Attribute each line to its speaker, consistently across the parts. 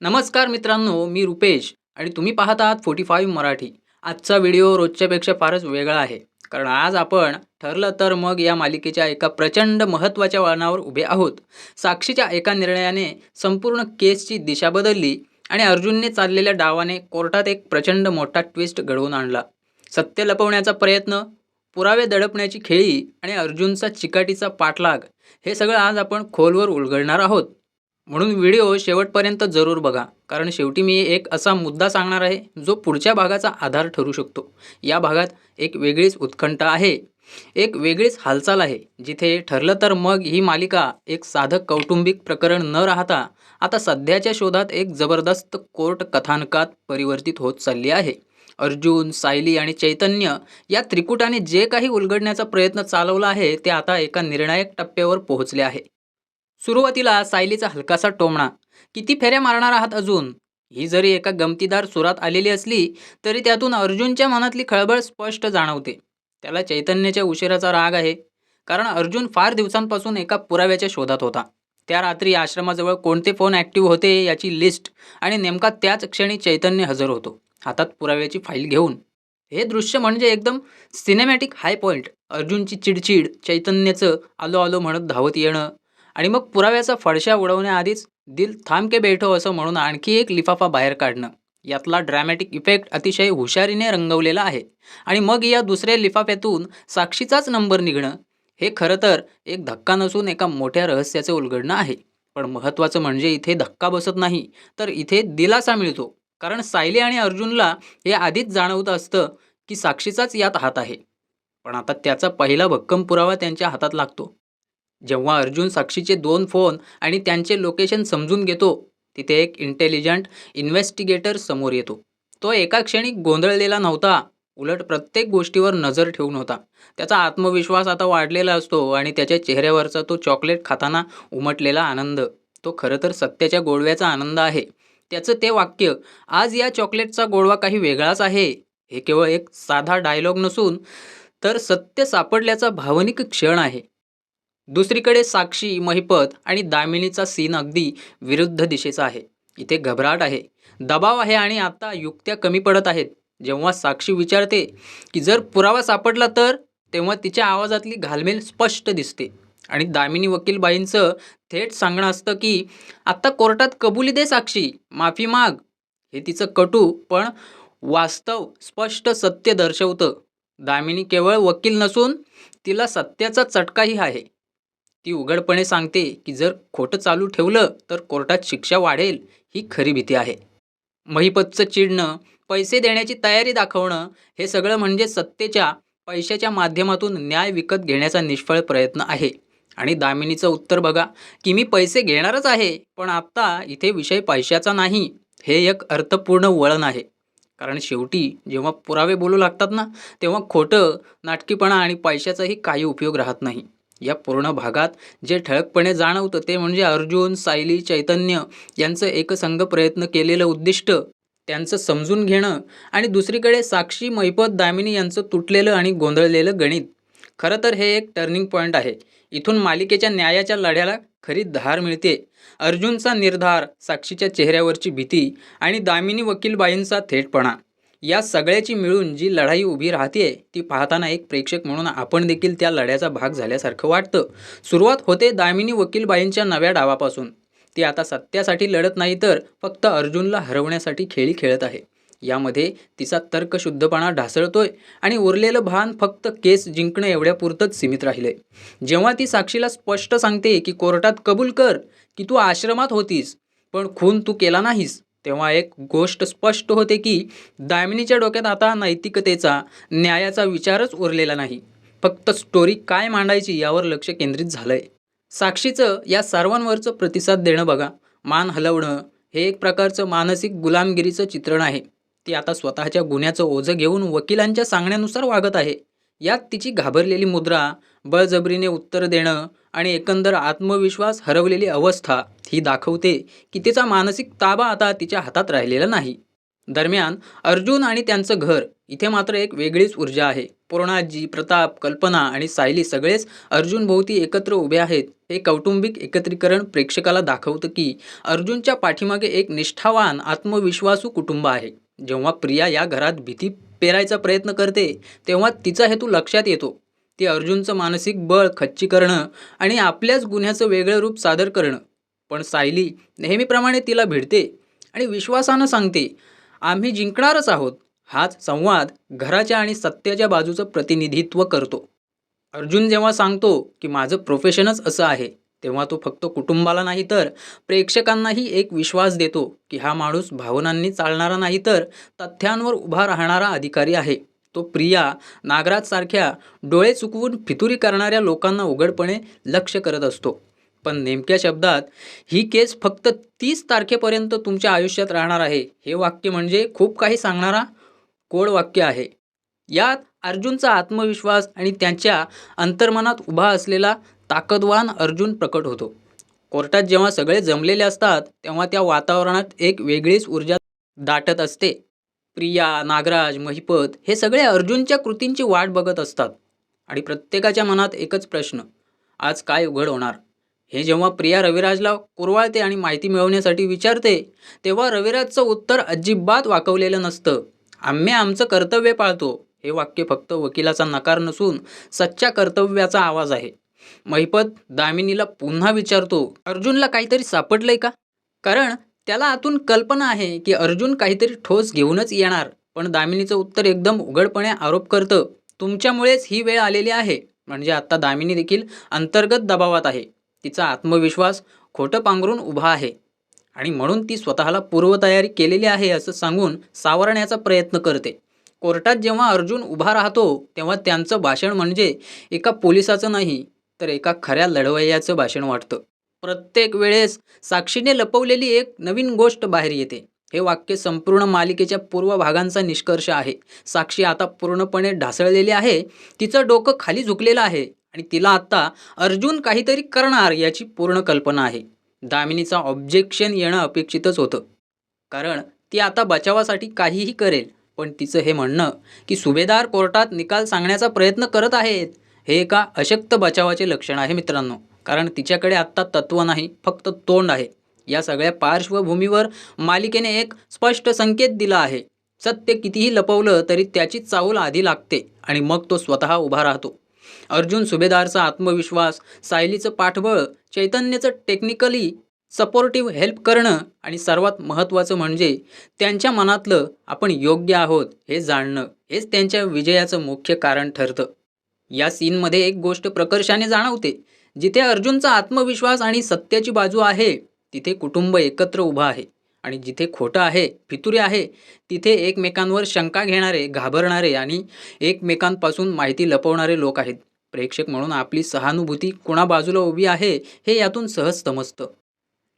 Speaker 1: नमस्कार मित्रांनो मी रुपेश आणि तुम्ही पाहत आहात फोर्टी फाईव्ह मराठी. आजचा व्हिडिओ रोजच्यापेक्षा फारच वेगळा आहे. कारण आज आपण ठरलं तर मग या मालिकेच्या एका प्रचंड महत्त्वाच्या वळणावर उभे आहोत. साक्षीच्या एका निर्णयाने संपूर्ण केसची दिशा बदलली आणि अर्जुनने चाललेल्या डावाने कोर्टात एक प्रचंड मोठा ट्विस्ट घडवून आणला. सत्य लपवण्याचा प्रयत्न पुरावे दडपण्याची खेळी आणि अर्जुनचा चिकाटीचा पाठलाग हे सगळं आज आपण खोलवर उलगडणार आहोत. म्हणून व्हिडिओ शेवटपर्यंत जरूर बघा. कारण शेवटी मी एक असा मुद्दा सांगणार आहे जो पुढच्या भागाचा आधार ठरू शकतो. या भागात एक वेगळीच उत्कंठ आहे. एक वेगळीच हालचाल आहे. जिथे ठरलं तर मग ही मालिका एक साधं कौटुंबिक प्रकरण न राहता आता सध्याच्या शोधात एक जबरदस्त कोर्ट कथानकात परिवर्तित होत चालली आहे. अर्जुन सायली आणि चैतन्य या त्रिकुटाने जे काही उलगडण्याचा प्रयत्न चालवला आहे ते आता एका निर्णायक टप्प्यावर पोहोचले आहे. सुरुवातीला सायलीचा हलकासा टोमणा किती फेऱ्या मारणार आहात अजून ही जरी एका गमतीदार सुरात आलेली असली तरी त्यातून अर्जुनच्या मनातली खळबळ स्पष्ट जाणवते. त्याला चैतन्याच्या उशिराचा राग आहे कारण अर्जुन फार दिवसांपासून एका पुराव्याच्या शोधात होता. त्या रात्री आश्रमाजवळ कोणते फोन ॲक्टिव्ह होते याची लिस्ट आणि नेमका त्याच क्षणी चैतन्य हजर होतो हातात पुराव्याची फाईल घेऊन. हे दृश्य म्हणजे एकदम सिनेमॅटिक हाय पॉईंट अर्जुनची चिडचिड चैतन्याचं आलो आलो म्हणत धावत येणं आणि मग पुराव्याचा फडशा उडवण्याआधीच दिल थांब के बैठो असं म्हणून आणखी एक लिफाफा बाहेर काढणं. यातला ड्रॅमॅटिक इफेक्ट अतिशय हुशारीने रंगवलेला आहे. आणि मग या दुसऱ्या लिफाफ्यातून साक्षीचाच नंबर निघणं हे खरं तर एक धक्का नसून एका मोठ्या रहस्याचे उलगडणं आहे. पण महत्त्वाचं म्हणजे इथे धक्का बसत नाही तर इथे दिलासा मिळतो. कारण सायली आणि अर्जुनला हे आधीच जाणवत असतं की साक्षीचाच यात हात आहे. पण आता त्याचा पहिला भक्कम पुरावा त्यांच्या हातात लागतो. जेव्हा अर्जुन साक्षीचे दोन फोन आणि त्यांचे लोकेशन समजून घेतो तिथे एक इंटेलिजंट इन्व्हेस्टिगेटर समोर येतो. तो एका क्षणी गोंधळलेला नव्हता उलट प्रत्येक गोष्टीवर नजर ठेवून होता. त्याचा आत्मविश्वास आता वाढलेला असतो आणि त्याच्या चेहऱ्यावरचा तो चॉकलेट खाताना उमटलेला आनंद. तो खरं तर सत्याच्या गोडव्याचा आनंद आहे. त्याचं ते वाक्य आज या चॉकलेटचा गोडवा काही वेगळाच आहे. हे केवळ एक साधा डायलॉग नसून तर सत्य सापडल्याचा भावनिक क्षण आहे. दुसरीकडे साक्षी महिपत आणि दामिनीचा सीन अगदी विरुद्ध दिशेचा आहे. इथे घबराट आहे. दबाव आहे आणि आता युक्त्या कमी पडत आहेत. जेव्हा साक्षी विचारते की जर पुरावा सापडला तर? तेव्हा तिच्या आवाजातली घालमेल स्पष्ट दिसते. आणि दामिनी वकीलबाईंचं थेट सांगणं असतं की आत्ता कोर्टात कबुली दे साक्षी माफी माग. हे तिचं कटू पण वास्तव स्पष्ट सत्य दर्शवतं. दामिनी केवळ वकील नसून तिला सत्याचा चटकाही आहे. ती उघडपणे सांगते की जर खोटं चालू ठेवलं तर कोर्टात शिक्षा वाढेल ही खरी भीती आहे. महिपतचं चिडणं पैसे देण्याची तयारी दाखवणं हे सगळं म्हणजे सत्तेच्या पैशाच्या माध्यमातून न्याय विकत घेण्याचा निष्फळ प्रयत्न आहे. आणि दामिनीचं उत्तर बघा की मी पैसे घेणारच आहे पण आत्ता इथे विषय पैशाचा नाही हे एक अर्थपूर्ण वळण आहे. कारण शेवटी जेव्हा पुरावे बोलू लागतात ना तेव्हा खोटं नाटकीपणा आणि पैशाचाही काही उपयोग राहत नाही. या पूर्ण भागात जे ठळकपणे जाणवतं ते म्हणजे अर्जुन सायली चैतन्य यांचं एकसंघ प्रयत्न केलेलं उद्दिष्ट. त्यांचं समजून घेणं आणि दुसरीकडे साक्षी मैपत दामिनी यांचं तुटलेलं आणि गोंधळलेलं गणित. खरं तर हे एक टर्निंग पॉईंट आहे. इथून मालिकेच्या न्यायाच्या लढ्याला खरी धार मिळते. अर्जुनचा निर्धार साक्षीच्या चेहऱ्यावरची भीती आणि दामिनी वकीलबाईंचा थेटपणा. या सगळ्याची मिळून जी लढाई उभी राहते ती पाहताना एक प्रेक्षक म्हणून आपण देखील त्या लढ्याचा भाग झाल्यासारखं वाटतं. सुरुवात होते दामिनी वकीलबाईंच्या नव्या डावापासून. ती आता सत्यासाठी लढत नाही तर फक्त अर्जुनला हरवण्यासाठी खेळी खेळत आहे. यामध्ये तिचा तर्कशुद्धपणा ढासळतोय आणि उरलेलं भान फक्त केस जिंकणं एवढ्यापुरतंच सीमित राहिलंय. जेव्हा ती साक्षीला स्पष्ट सांगते की कोर्टात कबूल कर की तू आश्रमात होतीस पण खून तू केला नाहीस तेव्हा एक गोष्ट स्पष्ट होते की दामिनीच्या डोक्यात आता नैतिकतेचा न्यायाचा विचारच उरलेला नाही. फक्त स्टोरी काय मांडायची यावर लक्ष केंद्रित झालं आहे साक्षीचं या सर्वांवरचं प्रतिसाद देणं बघा. मान हलवणं हे एक प्रकारचं मानसिक गुलामगिरीचं चित्रण आहे. ती आता स्वतःच्या गुन्ह्याचं ओझं घेऊन वकिलांच्या सांगण्यानुसार वागत आहे. यात तिची घाबरलेली मुद्रा बळजबरीने उत्तर देणं आणि एकंदर आत्मविश्वास हरवलेली अवस्था ही दाखवते की तिचा मानसिक ताबा आता तिच्या हातात राहिलेला नाही. दरम्यान अर्जुन आणि त्यांचं घर इथे मात्र एक वेगळीच ऊर्जा आहे. पूर्णाजी प्रताप कल्पना आणि सायली सगळेच अर्जुन भोवती एकत्र उभे आहेत. हे कौटुंबिक एकत्रीकरण प्रेक्षकाला दाखवतं की अर्जुनच्या पाठीमागे एक निष्ठावान आत्मविश्वासू कुटुंब आहे. जेव्हा प्रिया या घरात भीती पेरायचा प्रयत्न करते तेव्हा तिचा हेतू लक्षात येतो. ती अर्जुनचं मानसिक बळ खच्ची करणं आणि आपल्याच गुन्ह्याचं वेगळं रूप सादर करणं. पण सायली नेहमीप्रमाणे तिला भिडते आणि विश्वासानं सांगते आम्ही जिंकणारच आहोत. हाच संवाद घराच्या आणि सत्याच्या बाजूचं प्रतिनिधित्व करतो. अर्जुन जेव्हा सांगतो की माझं प्रोफेशनच असं आहे तेव्हा तो फक्त कुटुंबाला नाही तर प्रेक्षकांनाही एक विश्वास देतो की हा माणूस भावनांनी चालणारा नाही तर तथ्यांवर उभा राहणारा अधिकारी आहे. तो प्रिया नागराजसारख्या डोळे चुकवून फितुरी करणाऱ्या लोकांना उघडपणे लक्ष करत असतो. पण नेमक्या शब्दात ही केस फक्त तीस तारखेपर्यंत तुमच्या आयुष्यात राहणार आहे. हे वाक्य म्हणजे खूप काही सांगणारा कोड वाक्य आहे. यात अर्जुनचा आत्मविश्वास आणि त्यांच्या अंतर्मनात उभा असलेला ताकदवान अर्जुन प्रकट होतो. कोर्टात जेव्हा सगळे जमलेले असतात तेव्हा त्या वातावरणात एक वेगळीच ऊर्जा दाटत असते. प्रिया नागराज महिपत हे सगळे अर्जुनच्या कृतींची वाट बघत असतात. आणि प्रत्येकाच्या मनात एकच प्रश्न आज काय उघड होणार? हे जेव्हा प्रिया रविराजला कुरवाळते आणि माहिती मिळवण्यासाठी विचारते तेव्हा रविराजचं उत्तर अजिबात वाकवलेलं नसतं. आम्ही आमचं कर्तव्य पाळतो. हे वाक्य फक्त वकिलाचा नकार नसून सच्च्या कर्तव्याचा आवाज आहे. महिपत दामिनीला पुन्हा विचारतो अर्जुनला काहीतरी सापडलंय का? कारण त्याला आतून कल्पना आहे की अर्जुन काहीतरी ठोस घेऊनच येणार पण दामिनीचं उत्तर एकदम उघडपणे आरोप करतं तुमच्यामुळेच ही वेळ आलेली आहे. म्हणजे आत्ता दामिनी देखील अंतर्गत दबावात आहे. तिचा आत्मविश्वास खोटं पांघरून उभा आहे. आणि म्हणून ती स्वतःला पूर्वतयारी केलेली आहे असं सांगून सावरण्याचा प्रयत्न करते. कोर्टात जेव्हा अर्जुन उभा राहतो तेव्हा त्यांचं भाषण म्हणजे एका पोलिसाचं नाही तर एका खऱ्या लढवय्याचं भाषण वाटतं. प्रत्येक वेळेस साक्षीने लपवलेली एक नवीन गोष्ट बाहेर येते. हे वाक्य संपूर्ण मालिकेच्या पूर्व भागांचा निष्कर्ष आहे. साक्षी आता पूर्णपणे ढासळलेली आहे. तिचं डोकं खाली झुकलेलं आहे आणि तिला आत्ता अर्जुन काहीतरी करणार याची पूर्ण कल्पना आहे. दामिनीचा ऑब्जेक्शन येणं अपेक्षितच होतं. कारण ती आता बचावासाठी काहीही करेल पण तिचं हे म्हणणं की सुभेदार कोर्टात निकाल सांगण्याचा प्रयत्न करत आहेत हे एका अशक्त बचावाचे लक्षण आहे मित्रांनो. कारण तिच्याकडे आत्ता तत्त्व नाही फक्त तोंड आहे. या सगळ्या पार्श्वभूमीवर मालिकेने एक स्पष्ट संकेत दिला आहे. सत्य कितीही लपवलं तरी त्याची चाहूल आधी लागते आणि मग तो स्वतः उभा राहतो. अर्जुन सुभेदारचा आत्मविश्वास सायलीचं पाठबळ चैतन्याचं टेक्निकली सपोर्टिव्ह हेल्प करणं आणि सर्वात महत्त्वाचं म्हणजे त्यांच्या मनातलं आपण योग्य आहोत हे जाणणं हेच त्यांच्या विजयाचं मुख्य कारण ठरतं. या सीनमध्ये एक गोष्ट प्रकर्षाने जाणवते. जिथे अर्जुनचा आत्मविश्वास आणि सत्याची बाजू आहे तिथे कुटुंब एकत्र उभं आहे. आणि जिथे खोटं आहे फितुरी आहे तिथे एकमेकांवर शंका घेणारे घाबरणारे आणि एकमेकांपासून माहिती लपवणारे लोक आहेत. प्रेक्षक म्हणून आपली सहानुभूती कुणा बाजूला उभी आहे हे यातून सहज समजतं.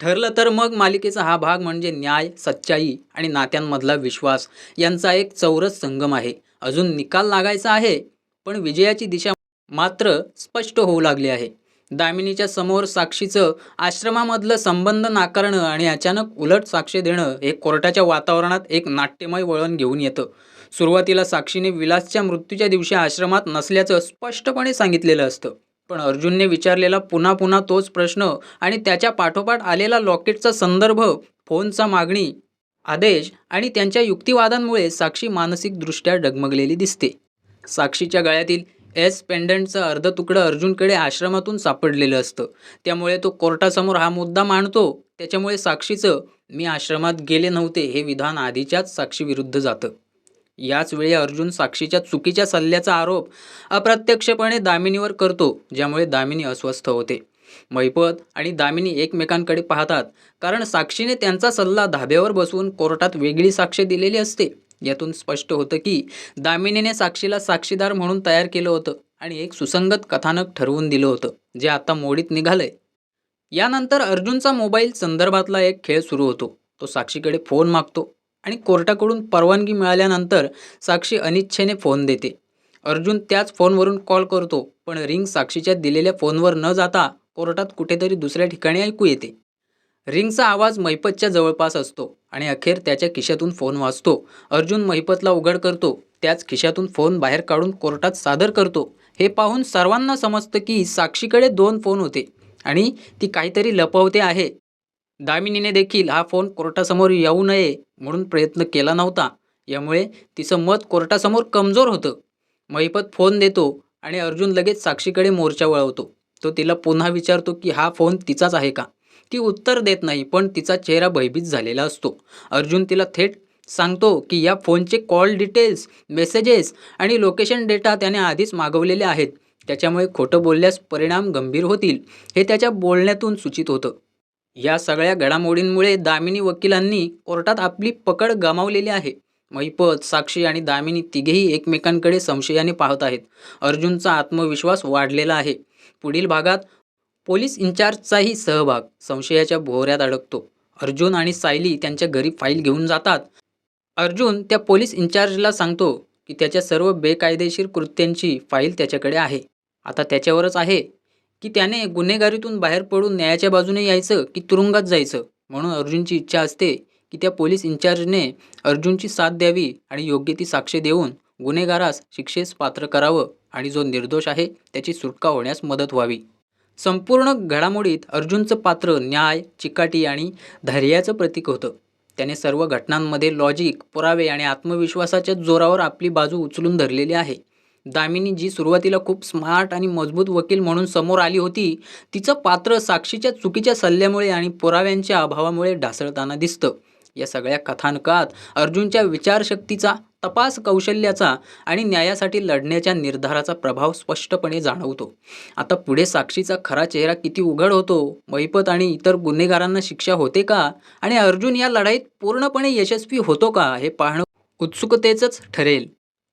Speaker 1: ठरलं तर मग मालिकेचा हा भाग म्हणजे न्याय सच्चाई आणि नात्यांमधला विश्वास यांचा एक चौरस संगम आहे. अजून निकाल लागायचा आहे पण विजयाची दिशा मात्र स्पष्ट होऊ लागली आहे. दामिनीच्या समोर साक्षीचं आश्रमामधलं संबंध नाकारणं आणि अचानक उलट साक्ष देणं हे कोर्टाच्या वातावरणात एक नाट्यमय वळण घेऊन येतं. सुरुवातीला साक्षीने विलासच्या मृत्यूच्या दिवशी आश्रमात नसल्याचं स्पष्टपणे सांगितलेलं असतं. पण अर्जुनने विचारलेला पुन्हा पुन्हा तोच प्रश्न आणि त्याच्या पाठोपाठ आलेला लॉकेटचा संदर्भ फोनचा मागणी आदेश आणि त्यांच्या युक्तिवादांमुळे साक्षी मानसिकदृष्ट्या डगमगलेली दिसते. साक्षीच्या गळ्यातील एस पेंडंटचं अर्ध तुकडं अर्जुनकडे आश्रमातून सापडलेलं असतं. त्यामुळे तो कोर्टासमोर हा मुद्दा मांडतो. त्याच्यामुळे साक्षीचं मी आश्रमात गेले नव्हते हे विधान आधीच्याच साक्षीविरुद्ध जातं. याच वेळी अर्जुन साक्षीच्या चुकीच्या सल्ल्याचा आरोप अप्रत्यक्षपणे दामिनीवर करतो ज्यामुळे दामिनी अस्वस्थ होते. मैपत आणि दामिनी एकमेकांकडे पाहतात कारण साक्षीने त्यांचा सल्ला धाब्यावर बसवून कोर्टात वेगळी साक्ष दिलेली असते. यातून स्पष्ट होतं की दामिनीने साक्षीला साक्षीदार म्हणून तयार केलं होतं आणि एक सुसंगत कथानक ठरवून दिलं होतं जे आता मोडीत निघालंय. यानंतर अर्जुनचा मोबाईल संदर्भातला एक खेळ सुरू होतो. तो साक्षीकडे फोन मागतो आणि कोर्टाकडून परवानगी मिळाल्यानंतर साक्षी अनिच्छेने फोन देते. अर्जुन त्याच फोनवरून कॉल करतो पण रिंग साक्षीच्या दिलेल्या फोनवर न जाता कोर्टात कुठेतरी दुसऱ्या ठिकाणी ऐकू येते. रिंगचा आवाज महिपतच्या जवळपास असतो आणि अखेर त्याच्या खिशातून फोन वाजतो. अर्जुन महिपतला उघड करतो. त्याच खिशातून फोन बाहेर काढून कोर्टात सादर करतो. हे पाहून सर्वांना समजतं की साक्षीकडे दोन फोन होते आणि ती काहीतरी लपवते आहे. दामिनीने देखील हा फोन कोर्टासमोर येऊ नये म्हणून प्रयत्न केला नव्हता. यामुळे तिचं मत कोर्टासमोर कमजोर होतं. महिपत फोन देतो आणि अर्जुन लगेच साक्षीकडे मोर्चा वळवतो. तो तिला पुन्हा विचारतो की हा फोन तिचाच आहे का? ती उत्तर देत नाही पण तिचा चेहरा भयभीत झालेला असतो. अर्जुन तिला थेट सांगतो की या फोनचे कॉल डिटेल्स मेसेजेस आणि लोकेशन डेटा त्याने आधीच मागवलेले आहेत. त्याच्यामुळे खोटं बोलल्यास परिणाम गंभीर होतील हे त्याच्या बोलण्यातून सूचित होतं. या सगळ्या घडामोडींमुळे दामिनी वकिलांनी कोर्टात आपली पकड गमावलेली आहे. महिपत साक्षी आणि दामिनी तिघेही एकमेकांकडे संशयाने पाहत आहेत. अर्जुनचा आत्मविश्वास वाढलेला आहे. पुढील भागात पोलीस इन्चार्जचाही सहभाग संशयाच्या भोवऱ्यात अडकतो. अर्जुन आणि सायली त्यांच्या घरी फाईल घेऊन जातात. अर्जुन त्या पोलीस इन्चार्जला सांगतो की त्याच्या सर्व बेकायदेशीर कृत्यांची फाईल त्याच्याकडे आहे. आता त्याच्यावरच आहे की त्याने गुन्हेगारीतून बाहेर पडून न्यायाच्या बाजूने यायचं की तुरुंगात जायचं. म्हणून अर्जुनची इच्छा असते की त्या पोलीस इन्चार्जने अर्जुनची साथ द्यावी आणि योग्य ती साक्ष देऊन गुन्हेगारास शिक्षेस पात्र करावं आणि जो निर्दोष आहे त्याची सुटका होण्यास मदत व्हावी. संपूर्ण घडामोडीत अर्जुनचं पात्र न्याय चिकाटी आणि धैर्याचं प्रतीक होतं. त्याने सर्व घटनांमध्ये लॉजिक पुरावे आणि आत्मविश्वासाच्या जोरावर आपली बाजू उचलून धरलेली आहे. दामिनी जी सुरुवातीला खूप स्मार्ट आणि मजबूत वकील म्हणून समोर आली होती तिचं पात्र साक्षीच्या चुकीच्या सल्ल्यामुळे आणि पुराव्यांच्या अभावामुळे ढासळताना दिसतं. या सगळ्या कथानकात अर्जुनच्या विचारशक्तीचा तपास कौशल्याचा आणि न्यायासाठी लढण्याच्या निर्धाराचा प्रभाव स्पष्टपणे जाणवतो. आता पुढे साक्षीचा खरा चेहरा किती उघड होतो? महिपत आणि इतर गुन्हेगारांना शिक्षा होते का? आणि अर्जुन या लढाईत पूर्णपणे यशस्वी होतो का? हे पाहणं उत्सुकतेचंच ठरेल.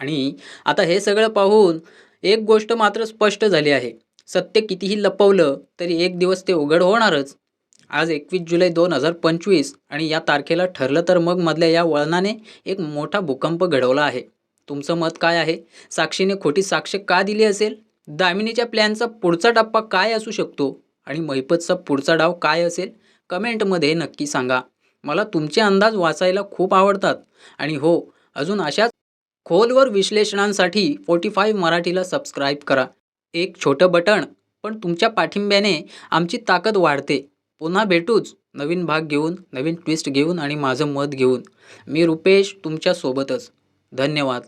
Speaker 1: आणि आता हे सगळं पाहून एक गोष्ट मात्र स्पष्ट झाली आहे. सत्य कितीही लपवलं तरी एक दिवस ते उघड होणारच. आज एकवीस जुलै दोन हजार पंचवीस आणि या तारखेला ठरलं तर मग मधल्या या वळणाने एक मोठा भूकंप घडवला आहे. तुमचं मत काय आहे? साक्षीने खोटी साक्ष का दिली असेल? दामिनीच्या प्लॅनचा पुढचा टप्पा काय असू शकतो? आणि महिपतचा पुढचा डाव काय असेल? कमेंटमध्ये नक्की सांगा. मला तुमचे अंदाज वाचायला खूप आवडतात. आणि हो अजून अशाच खोलवर विश्लेषणांसाठी फोर्टी फाईव्ह मराठीला सबस्क्राईब करा. एक छोटं बटण पण तुमच्या पाठिंब्याने आमची ताकद वाढते. पुन्हा भेटूच. नवीन भाग घेऊन नवीन ट्विस्ट घेऊन आणि माझं मत घेऊन. मी रुपेश तुमच्यासोबतच. धन्यवाद.